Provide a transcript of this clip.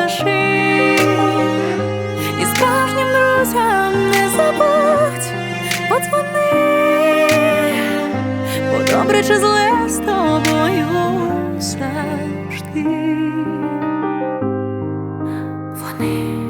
скажи, і справжнім друзям не забудь, подзвони, бо добре чи зле з тобою завжди вони.